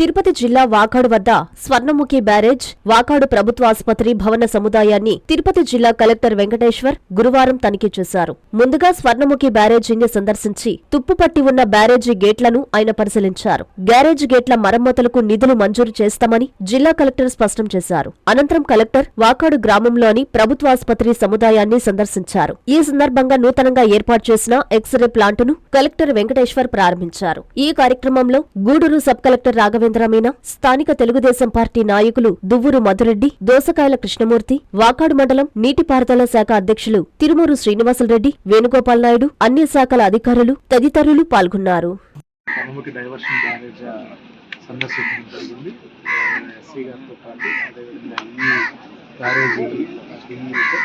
తిరుపతి జిల్లా వాకాడు వద్ద స్వర్ణముఖి బ్యారేజ్ వాకాడు ప్రభుత్వ ఆసుపత్రి భవన సముదాయాన్ని తిరుపతి జిల్లా కలెక్టర్ వెంకటేశ్వర్ గురువారం తనిఖీ చేశారు. ముందుగా స్వర్ణముఖి బ్యారేజీని సందర్శించి తుప్పుపట్టి ఉన్న బ్యారేజీ గేట్లను ఆయన పరిశీలించారు. గ్యారేజ్ గేట్ల మరమ్మతులకు నిధులు మంజూరు చేస్తామని జిల్లా కలెక్టర్ స్పష్టం చేశారు. అనంతరం కలెక్టర్ వాకాడు గ్రామంలోని ప్రభుత్వ ఆసుపత్రి సముదాయాన్ని సందర్శించారు. ఈ సందర్భంగా నూతనంగా ఏర్పాటు చేసిన ఎక్స్రే ప్లాంటును కలెక్టర్ వెంకటేశ్వర్ ప్రారంభించారు. ఈ కార్యక్రమంలో గూడూరు సబ్ కలెక్టర్ రాఘవేంద్ర మీనా స్థానిక తెలుగుదేశం పార్టీ నాయకులు దువ్వూరు మధురెడ్డి దోసకాయల కృష్ణమూర్తి వాకాడు మండలం నీటిపారుదల శాఖ అధ్యక్షులు తిరుమూరు శ్రీనివాసులరెడ్డి వేణుగోపాల్ నాయుడు అన్ని శాఖల అధికారులు తదితరులు పాల్గొన్నారు. కనుమకి సందర్శించడం జరిగింది. ఎస్సీ గారితో పాటు అదేవిధంగా ఈ బ్యారేజీ ఢిల్లీతో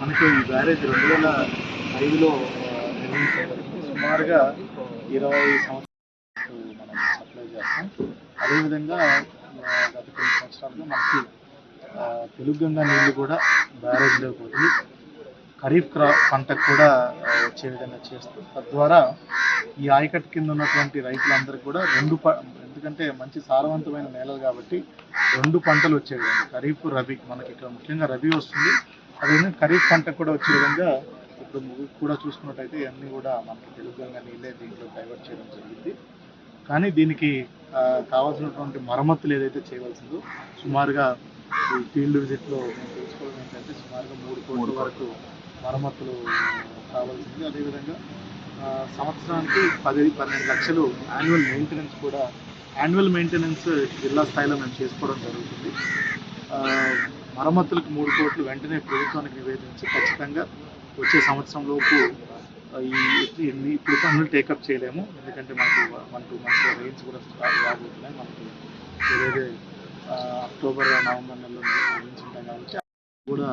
మనకు ఈ బ్యారేజ్ రెండు వేల ఐదులో నిర్మించడం సుమారుగా ఇరవై సంవత్సరాలు మనం సప్లై చేస్తాం. అదేవిధంగా గత కొన్ని సంవత్సరాలుగా మనకి ఆ, తెలుగు గంగా నీళ్ళు కూడా బ్యారేజ్లో వదిలి ఖరీఫ్ క్రా పంటకు కూడా వచ్చే విధంగా చేస్తూ తద్వారా ఈ ఆయకట్టు కింద ఉన్నటువంటి రైతులందరికీ కూడా రెండు ప ఎందుకంటే మంచి సారవంతమైన నేలలు కాబట్టి రెండు పంటలు వచ్చే విధంగా ఖరీఫ్ రబీ మనకి ఇక్కడ ముఖ్యంగా రబీ వస్తుంది. అదేవిధంగా ఖరీఫ్ పంట కూడా వచ్చే విధంగా ఇప్పుడు కూడా చూసుకున్నట్టయితే ఇవన్నీ కూడా మనకి తెలుగుగా నీళ్ళే దీంట్లో డైవర్ట్ చేయడం జరిగింది. కానీ దీనికి కావాల్సినటువంటి మరమ్మతులు ఏదైతే చేయవలసిందో సుమారుగా ఈ ఫీల్డ్ విజిట్లో మేము తెలుసుకోవడం ఏంటంటే సుమారుగా మూడు కోట్ల వరకు మరమ్మతులు కావాల్సింది. అదేవిధంగా సంవత్సరానికి పది పన్నెండు లక్షలు యాన్యువల్ మెయింటెనెన్స్ కూడా యాన్యువల్ మెయింటెనెన్స్ జిల్లా స్థాయిలో మేము చేసుకోవడం జరుగుతుంది. మరమ్మతులకు మూడు కోట్లు వెంటనే ప్రభుత్వానికి నివేదించి ఖచ్చితంగా వచ్చే సంవత్సరంలోపు ఈ ఇప్పుడు పనులు టేకప్ చేయలేము. ఎందుకంటే మనకు మనకు మంచిగా రేంజ్ కూడా స్టార్ట్ రాబోతున్నాయి. మనకి ఏదైతే అక్టోబర్ నవంబర్ నెలలో రేంజ్ ఉంటాయి కాబట్టి కూడా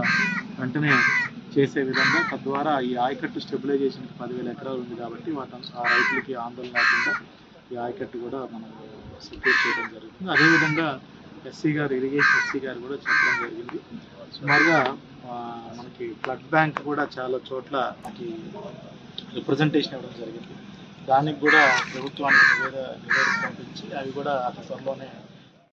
వెంటనే చేసే విధంగా తద్వారా ఈ ఆయకట్టు స్టెబిలైజేషన్కి పదివేల ఎకరాలు ఉంది కాబట్టి వాటి ఆ రైతులకి ఆందోళన లేకుండా ఈ ఆయకట్టు కూడా మనం సెక్యూర్ చేయడం జరుగుతుంది. అదేవిధంగా ఎస్సీ గారు ఇరిగేషన్ ఎస్సీ గారు కూడా చెప్పడం జరిగింది. సుమారుగా మనకి బ్లడ్ బ్యాంక్ కూడా చాలా చోట్ల మనకి రిప్రజెంటేషన్ ఇవ్వడం జరిగింది. దానికి కూడా ప్రభుత్వానికి నివేద నివేదిక పంపించి అవి కూడా అతి త్వరలోనే